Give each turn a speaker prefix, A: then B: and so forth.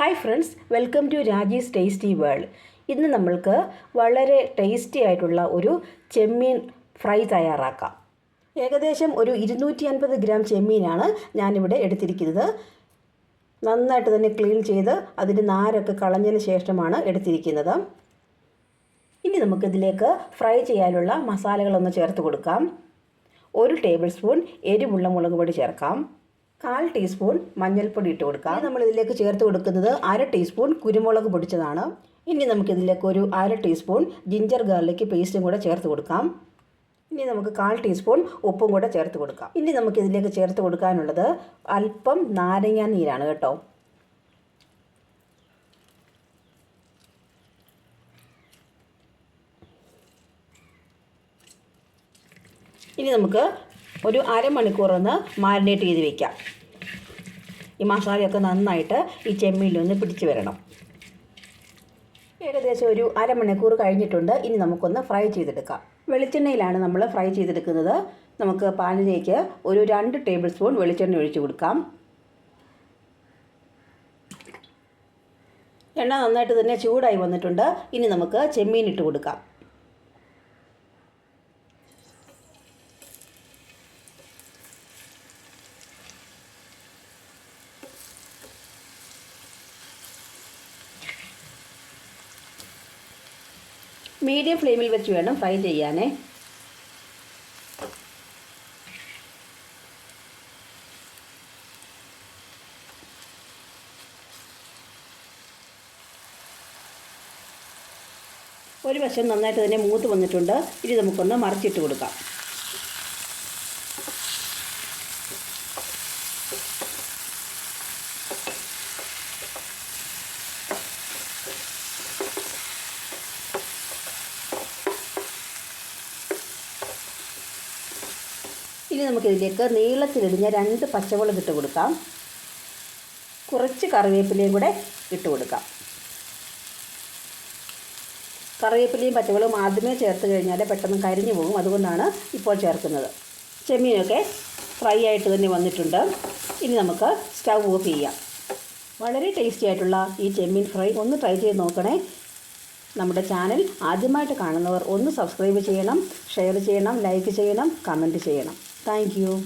A: Hi friends welcome to Raji's tasty world ഇന്ന് നമ്മൾക്ക് വളരെ ടേസ്റ്റി ആയിട്ടുള്ള ഒരു ചെമ്മീൻ ഫ്രൈ തയ്യാറാക്കാം. ഏകദേശം ഒരു ഇരുന്നൂറ്റി അൻപത് ഗ്രാം ചെമ്മീനാണ് ഞാനിവിടെ എടുത്തിരിക്കുന്നത്. നന്നായിട്ട് തന്നെ ക്ലീൻ ചെയ്ത് അതിന്റെ നാരൊക്കെ കളഞ്ഞതിന് ശേഷമാണ് എടുത്തിരിക്കുന്നത്. ഇനി നമുക്കിതിലേക്ക് ഫ്രൈ ചെയ്യാനുള്ള മസാലകളൊന്ന് ചേർത്ത് കൊടുക്കാം. ഒരു ടേബിൾ സ്പൂൺ എരിവുള്ള മുളക് പൊടി ചേർക്കാം. കാൽ ടീസ്പൂൺ മഞ്ഞൾപ്പൊടി ഇട്ട് കൊടുക്കാം. നമ്മൾ ഇതിലേക്ക് ചേർത്ത് കൊടുക്കുന്നത് അര ടീസ്പൂൺ കുരുമുളക് പൊടിച്ചതാണ്. ഇനി നമുക്കിതിലേക്ക് ഒരു അര ടീസ്പൂൺ ജിഞ്ചർ ഗാർലിക് പേസ്റ്റും കൂടെ ചേർത്ത് കൊടുക്കാം. ഇനി നമുക്ക് കാൽ ടീസ്പൂൺ ഉപ്പും കൂടെ ചേർത്ത് കൊടുക്കാം. ഇനി നമുക്കിതിലേക്ക് ചേർത്ത് കൊടുക്കാനുള്ളത് അല്പം നാരങ്ങാ നീരാണ് കേട്ടോ. ഇനി നമുക്ക് ഒരു അരമണിക്കൂർ ഒന്ന് മാരിനേറ്റ് ചെയ്ത് വെക്കാം. ഈ മസാലയൊക്കെ നന്നായിട്ട് ഈ ചെമ്മീനിലൊന്ന് പിടിച്ച് വരണം. ഏകദേശം ഒരു അരമണിക്കൂർ കഴിഞ്ഞിട്ടുണ്ട്. ഇനി നമുക്കൊന്ന് ഫ്രൈ ചെയ്തെടുക്കാം. വെളിച്ചെണ്ണയിലാണ് നമ്മൾ ഫ്രൈ ചെയ്തെടുക്കുന്നത്. നമുക്ക് പാനിലേക്ക് ഒരു രണ്ട് ടേബിൾ സ്പൂൺ വെളിച്ചെണ്ണ ഒഴിച്ച് കൊടുക്കാം. എണ്ണ നന്നായിട്ട് തന്നെ ചൂടായി വന്നിട്ടുണ്ട്. ഇനി നമുക്ക് ചെമ്മീൻ ഇട്ട് കൊടുക്കാം. മീഡിയം ഫ്ലെയിമിൽ വെച്ച് വേണം ഫ്രൈ ചെയ്യാനേ. ഒരു വശം നന്നായിട്ട് തന്നെ മൂത്ത് വന്നിട്ടുണ്ട്. ഇനി നമുക്കൊന്ന് മറിച്ചിട്ട് കൊടുക്കാം. ഇനി നമുക്കിതിലേക്ക് നീളത്തിലിടിഞ്ഞ രണ്ട് പച്ചമുളക് ഇട്ട് കൊടുക്കാം. കുറച്ച് കറിവേപ്പിലയും കൂടെ ഇട്ട് കൊടുക്കാം. കറിവേപ്പിലയും പച്ചമുളകും ആദ്യമേ ചേർത്ത് കഴിഞ്ഞാൽ പെട്ടെന്ന് കരിഞ്ഞു പോകും. അതുകൊണ്ടാണ് ഇപ്പോൾ ചേർക്കുന്നത്. ചെമ്മീനൊക്കെ ഫ്രൈ ആയിട്ട് തന്നെ വന്നിട്ടുണ്ട്. ഇനി നമുക്ക് സ്റ്റൗ ഓഫ് ചെയ്യാം. വളരെ ടേസ്റ്റി ആയിട്ടുള്ള ഈ ചെമ്മീൻ ഫ്രൈ ഒന്ന് ട്രൈ ചെയ്ത് നോക്കണേ. നമ്മുടെ ചാനൽ ആദ്യമായിട്ട് കാണുന്നവർ ഒന്ന് സബ്സ്ക്രൈബ് ചെയ്യണം ഷെയർ ചെയ്യണം ലൈക്ക് ചെയ്യണം കമന്റ് ചെയ്യണം. Thank you.